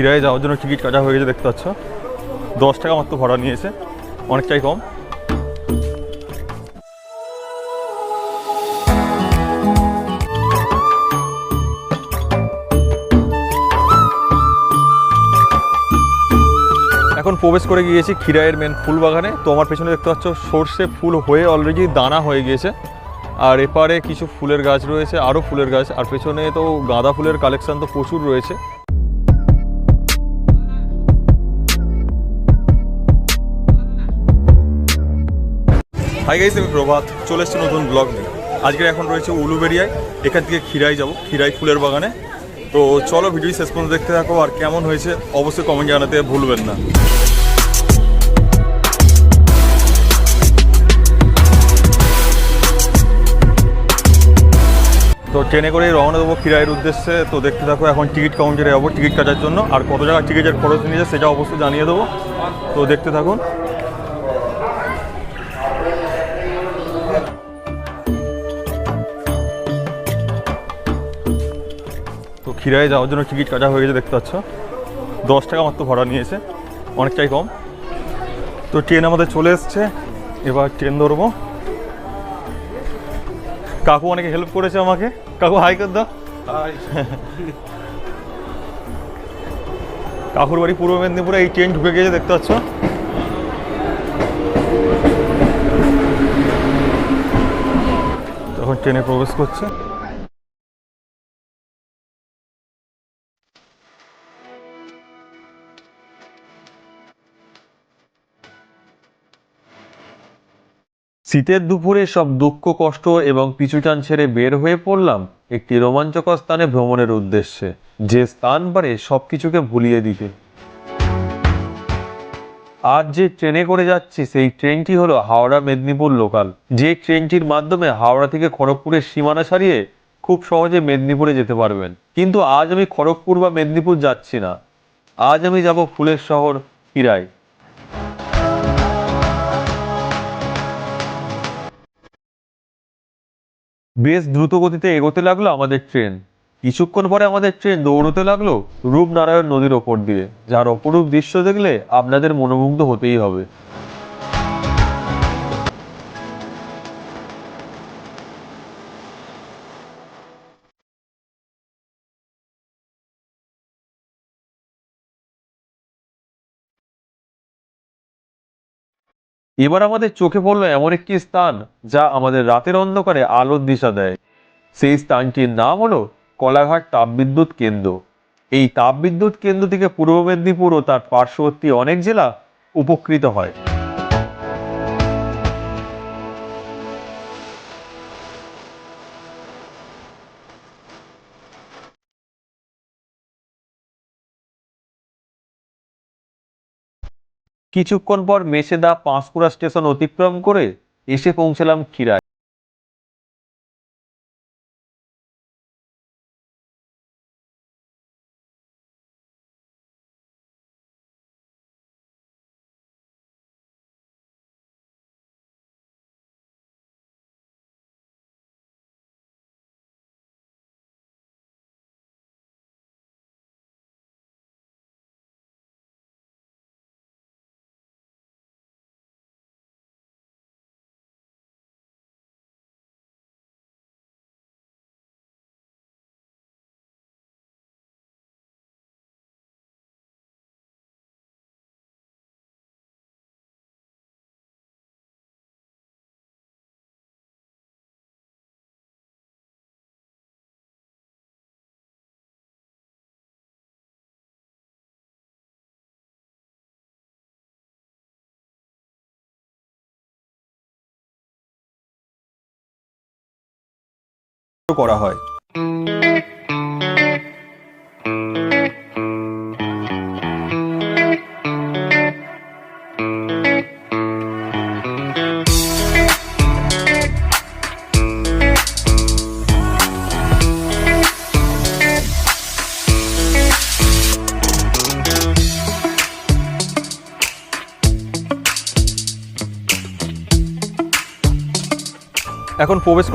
খিরায় যাওয়ার জন্য টিকিট কাটা হয়ে গেছে, দেখতে পাচ্ছ। দশ টাকা মাত্র ভাড়া নিয়েছে, অনেকটাই কম। এখন প্রবেশ করে গিয়েছি খিরাইয়ের মেন ফুল বাগানে। তো আমার পেছনে দেখতে পাচ্ছ, সর্ষে ফুল হয়ে অলরেডি দানা হয়ে গিয়েছে। আর এপারে কিছু ফুলের গাছ রয়েছে, আরও ফুলের গাছ। আর পেছনে তো গাঁদা ফুলের কালেকশন তো প্রচুর রয়েছে। হাই গাইস আমি প্রভাত। চলে এসেছি নতুন ব্লগ নিয়ে। আজকে এখন রয়েছে উলুবেরিয়ায়। এখান থেকে খিরাই যাব খিরাই ফুলের বাগানে। তো চলো ভিডিও শেষ পর্যন্ত দেখতে থাকো আর কেমন হয়েছে অবশ্যই কমেন্ট জানাতে ভুলবেন না। তো ট্রেনে করেই রওনা দেবো খিরাইয়ের উদ্দেশ্যে। তো দেখতে থাকো, এখন টিকিট কাউন্টারে যাব। টিকিট কাটার জন্য। আর কত টাকা টিকিটের খরচ নিয়েছে সেটা অবশ্যই জানিয়ে দেবো। তো দেখতে থাকুন। খিরায় যাওয়ার জন্য টিকিট কাটা হয়ে গেছে দেখতে পাচ্ছ। দশ টাকা মাত্র ভাড়া নিয়েছে অনেকটাই কম। তো ট্রেন আমাদের চলে এসছে এবার ট্রেন ধরবো। কাকু অনেকে হেল্প করেছে আমাকে। কাকু হাই কর দাও কাকুর বাড়ি পূর্ব মেদিনীপুরে এই ট্রেন ঢুকে গিয়েছে দেখতে পাচ্ছ। তখন ট্রেনে প্রবেশ করছে। শীতের দুপুরে সব দুঃখ, কষ্ট এবং পিছুটান ছেড়ে বের হয়ে পড়লাম একটি রোমাঞ্চকর স্থানে ভ্রমণের উদ্দেশ্যে, যে স্থান পারে সব কিছুকে ভুলিয়ে দিতে। আজ যে ট্রেনে করে যাচ্ছি, সেই ট্রেনটি হলো হাওড়া মেদিনীপুর লোকাল। যে ট্রেনটির মাধ্যমে হাওড়া থেকে খড়গপুরের সীমানা ছাড়িয়ে খুব সহজে মেদিনীপুরে যেতে পারবেন। কিন্তু আজ আমি খড়গপুর বা মেদিনীপুর যাচ্ছি না। আজ আমি যাব ফুলের শহর হিরাই বেশ দ্রুত গতিতে এগোতে লাগল আমাদের ট্রেন। কিছুক্ষণ পরে আমাদের ট্রেন দৌড়তে লাগল রূপনারায়ণ নদীর ওপর দিয়ে। যার অপরূপ দৃশ্য দেখলে আপনাদের মনোমুগ্ধ হতেই হবে। এবার আমাদের চোখে পড়ল এমন একটি স্থান যা আমাদের রাতের অন্ধকারে আলোর দিশা দেয়। সেই স্থানটির নাম হলো কলাঘাট তাপবিদ্যুৎ কেন্দ্র। এই তাপবিদ্যুৎ কেন্দ্র থেকে পূর্ব মেদিনীপুর ও তার পার্শ্ববর্তী অনেক জেলা উপকৃত হয়। কিছুক্ষণ পর মেসেদা পাঁশকুড়া স্টেশন অতিক্রম করে এসে পৌঁছলাম খিরায়। করা হয়। এখন প্রবেশ